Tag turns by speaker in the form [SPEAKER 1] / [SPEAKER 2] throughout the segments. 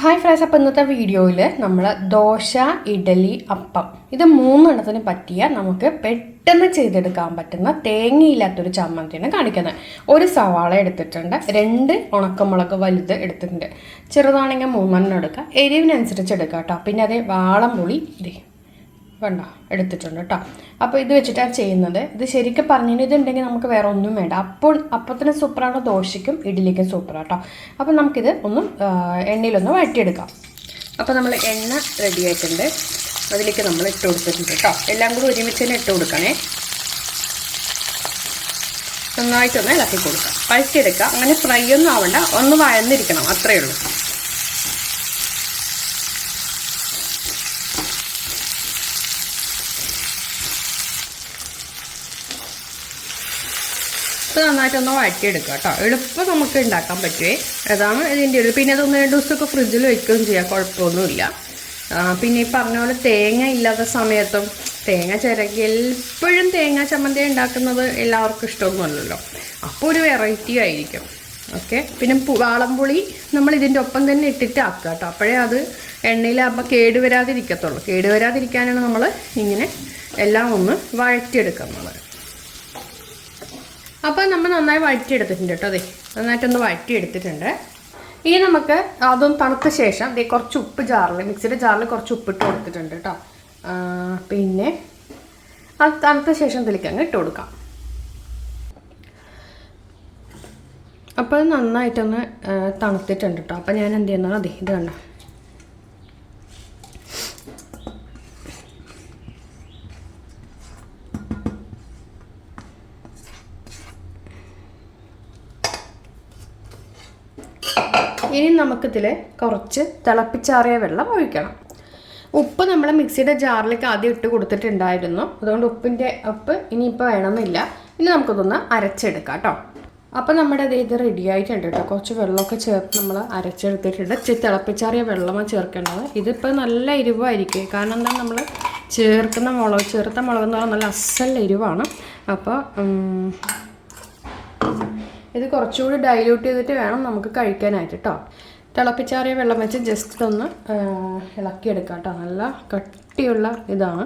[SPEAKER 1] Hi friends അപ്പോൾ ഇന്നത്തെ വീഡിയോയിൽ നമ്മൾ ദോശ ഇഡലി അപ്പം. ഇത് മൂന്നെണ്ണത്തിന് പറ്റിയ നമുക്ക് പെട്ടെന്ന് ചെയ്തെടുക്കാൻ പറ്റുന്ന തേങ്ങയില്ലാത്തൊരു ചമ്മന്തിയാണ് കാണിക്കുന്നത്. ഒരു സവാള എടുത്തിട്ടുണ്ട് രണ്ട് ഉണക്കമുളക് വലുത് എടുത്തിട്ടുണ്ട്. ചെറുതാണെങ്കിൽ മൂന്നെണ്ണം എടുക്കുക എരിവിനനുസരിച്ച് എടുക്കുക കേട്ടോ. പിന്നെ അതേ വാളംപുളി വേണ്ട എടുത്തിട്ടുണ്ട് കേട്ടോ അപ്പോൾ ഇത് വെച്ചിട്ടാണ് ചെയ്യുന്നത്. ഇത് ശരിക്കും പറഞ്ഞിട്ടുണ്ടെങ്കിൽ നമുക്ക് വേറെ ഒന്നും വേണ്ട. അപ്പോൾ അപ്പത്തിന് സൂപ്പറാണ് ദോശയ്ക്കും ഇഡ്ഡലിക്കും സൂപ്പറാണ് കേട്ടോ അപ്പോൾ നമുക്കിത് ഒന്നും എണ്ണയിലൊന്നും വഴറ്റിയെടുക്കാം. അപ്പോൾ നമ്മൾ എണ്ണ റെഡി ആയിട്ടുണ്ട്. അതിലേക്ക് നമ്മൾ ഇട്ട് കൊടുത്തിട്ടുണ്ട് കേട്ടോ എല്ലാം കൂടി ഒരുമിച്ച് തന്നെ ഇട്ട് കൊടുക്കണേ. നന്നായിട്ടൊന്ന് ഇളക്കി കൊടുക്കാം. വഴറ്റിയെടുക്കുക അങ്ങനെ ഫ്രൈ ഒന്നും ആവണ്ട. ഒന്ന് വഴന്നിരിക്കണം. അത്രയേ ഉള്ളൂ. ഇത് നന്നായിട്ടൊന്ന് വഴറ്റിയെടുക്കുക കേട്ടോ. എളുപ്പം നമുക്ക് ഉണ്ടാക്കാൻ പറ്റുമേ അതാണ് ഇതിന്റെ ഒരു പിന്നെ അതൊന്ന് രണ്ട് ദിവസമൊക്കെ ഫ്രിഡ്ജിൽ വയ്ക്കുകയും ചെയ്യാം. കുഴപ്പമൊന്നുമില്ല. പിന്നെ ഈ പറഞ്ഞ പോലെ തേങ്ങ ഇല്ലാത്ത സമയത്തും തേങ്ങ ചിരകി എപ്പോഴും തേങ്ങ ചമ്മന്തി ഉണ്ടാക്കുന്നത് എല്ലാവർക്കും ഇഷ്ടമൊന്നുമല്ലല്ലോ. അപ്പോൾ ഒരു വെറൈറ്റി ആയിരിക്കും. ഓക്കെ പിന്നെ വാളംപുളി നമ്മൾ ഇതിന്റെ ഒപ്പം തന്നെ ഇട്ടിട്ട് ആക്കുക കേട്ടോ. അപ്പോഴേ അത് എണ്ണയിലാകുമ്പോൾ കേടുവരാതിരിക്കത്തുള്ളൂ. കേടുവരാതിരിക്കാനാണ് നമ്മൾ ഇങ്ങനെ എല്ലാം ഒന്ന് വഴറ്റിയെടുക്കുന്നത്. അപ്പോൾ നമ്മൾ നന്നായി വഴറ്റിയെടുത്തിട്ടുണ്ട് കേട്ടോ അതെ നന്നായിട്ടൊന്ന് വഴറ്റിയെടുത്തിട്ടുണ്ട്. ഇനി നമുക്ക് അതും തണുത്ത ശേഷം ദേ കുറച്ച് ഉപ്പ് ജാറിൽ മിക്സിയുടെ ജാറിൽ കുറച്ച് ഉപ്പിട്ട് കൊടുത്തിട്ടുണ്ട് കേട്ടോ. പിന്നെ അത് തണുത്ത ശേഷം ഇതിലേക്ക് അങ്ങ് ഇട്ട് കൊടുക്കാം. അപ്പോൾ നന്നായിട്ടൊന്ന് തണുത്തിട്ടുണ്ട് കേട്ടോ. അപ്പോൾ ഞാൻ എന്ത് ചെയ്യുന്നതാണ് അതെ ഇത് കണ്ടോ? ഇനി നമുക്കിതിൽ കുറച്ച് തിളപ്പിച്ചാറിയ വെള്ളം ഒഴിക്കണം. ഉപ്പ് നമ്മൾ മിക്സിയുടെ ജാറിലേക്ക് ആദ്യം ഇട്ട് കൊടുത്തിട്ടുണ്ടായിരുന്നു. അതുകൊണ്ട് ഉപ്പിന്റെ ഉപ്പ് ഇനിയിപ്പോൾ വേണമെന്നില്ല. ഇനി നമുക്കിതൊന്ന് അരച്ചെടുക്കാം കേട്ടോ. അപ്പോൾ നമ്മുടെ ഇത് റെഡി ആയിട്ടുണ്ട് കേട്ടോ. കുറച്ച് വെള്ളമൊക്കെ ചേർത്ത് നമ്മൾ അരച്ചെടുത്തിട്ടുണ്ട്. തിളപ്പിച്ചാറിയ വെള്ളമാണ് ചേർക്കേണ്ടത്. ഇതിപ്പോൾ നല്ല എരിവായിരിക്കും. കാരണം എന്താ നമ്മൾ ചേർക്കുന്ന മുളക് ചേർത്ത മുളക് എന്ന് പറഞ്ഞാൽ നല്ല അസൽ എരിവാണ്. അപ്പോൾ ഇത് കുറച്ചുകൂടി ഡൈല്യൂട്ട് ചെയ്തിട്ട് വേണം നമുക്ക് കഴിക്കാനായിട്ട് കേട്ടോ തിളപ്പിച്ചാറിയ വെള്ളം വെച്ച് ജസ്റ്റ് ഒന്ന് ഇളക്കിയെടുക്കാം കേട്ടോ നല്ല കട്ടിയുള്ള ഇതാണ്.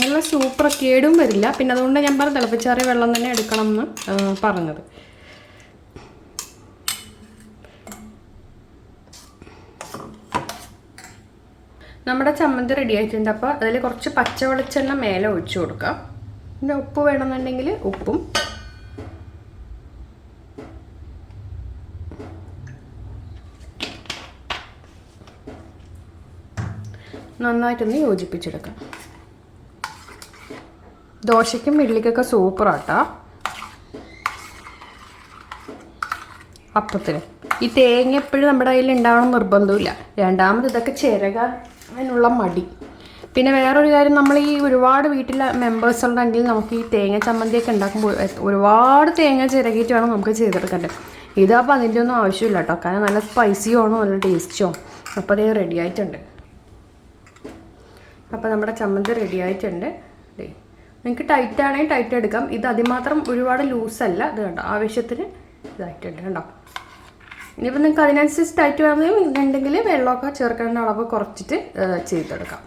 [SPEAKER 1] നല്ല സൂപ്പർ കേടും വരില്ല. പിന്നെ അതുകൊണ്ട് ഞാൻ പറഞ്ഞ തിളപ്പിച്ചാറിയ വെള്ളം തന്നെ എടുക്കണം എന്ന് പറഞ്ഞത്. നമ്മുടെ ചമ്മന്തി റെഡി ആയിട്ടുണ്ട്. അപ്പോൾ അതിൽ കുറച്ച് പച്ച വെളിച്ചെണ്ണ മേലെ ഒഴിച്ചു കൊടുക്കാം. പിന്നെ ഉപ്പ് വേണമെന്നുണ്ടെങ്കിൽ ഉപ്പും. നന്നായിട്ടൊന്ന് യോജിപ്പിച്ചെടുക്കാം. ദോശയ്ക്കും ഇഡ്ലിക്കൊക്കെ സൂപ്പറാട്ടോ അപ്പത്തിന്. ഈ തേങ്ങ എപ്പോഴും നമ്മുടെ കയ്യിൽ ഉണ്ടാവണം നിർബന്ധമില്ല. രണ്ടാമത് ഇതൊക്കെ ചിരകാനുള്ള മടി. പിന്നെ വേറൊരു കാര്യം നമ്മൾ ഈ ഒരുപാട് വീട്ടിലെ മെമ്പേഴ്സ് ഉണ്ടെങ്കിൽ നമുക്ക് ഈ തേങ്ങ ചമ്മന്തിയൊക്കെ ഉണ്ടാക്കുമ്പോൾ ഒരുപാട് തേങ്ങ ചിരകിയിട്ട് വേണം നമുക്ക് ചെയ്തെടുക്കേണ്ടത് ഇതപ്പോൾ അതിന്റെ ഒന്നും ആവശ്യമില്ല കേട്ടോ. കാരണം നല്ല സ്പൈസിയോ ആണോ നല്ല ടേസ്റ്റിയോ അപ്പോൾ അതേ റെഡി ആയിട്ടുണ്ട്. അപ്പോൾ നമ്മുടെ ചമ്മന്തി റെഡി ആയിട്ടുണ്ട്. നിങ്ങൾക്ക് ടൈറ്റ് ആണെങ്കിൽ ടൈറ്റ് എടുക്കാം. ഇത് അതിമാത്രം ഒരുപാട് ലൂസല്ല ഇത് കണ്ടോ ആവശ്യത്തിന് ഇതായിട്ടുണ്ട് കണ്ടോ. ഇനിയിപ്പോൾ നിങ്ങൾക്ക് അതിനനുസരിച്ച് ടൈറ്റ് വേണമെങ്കിൽ ഉണ്ടെങ്കിൽ വെള്ളമൊക്കെ ചേർക്കേണ്ട അളവ് കുറച്ചിട്ട് ചെയ്തെടുക്കാം.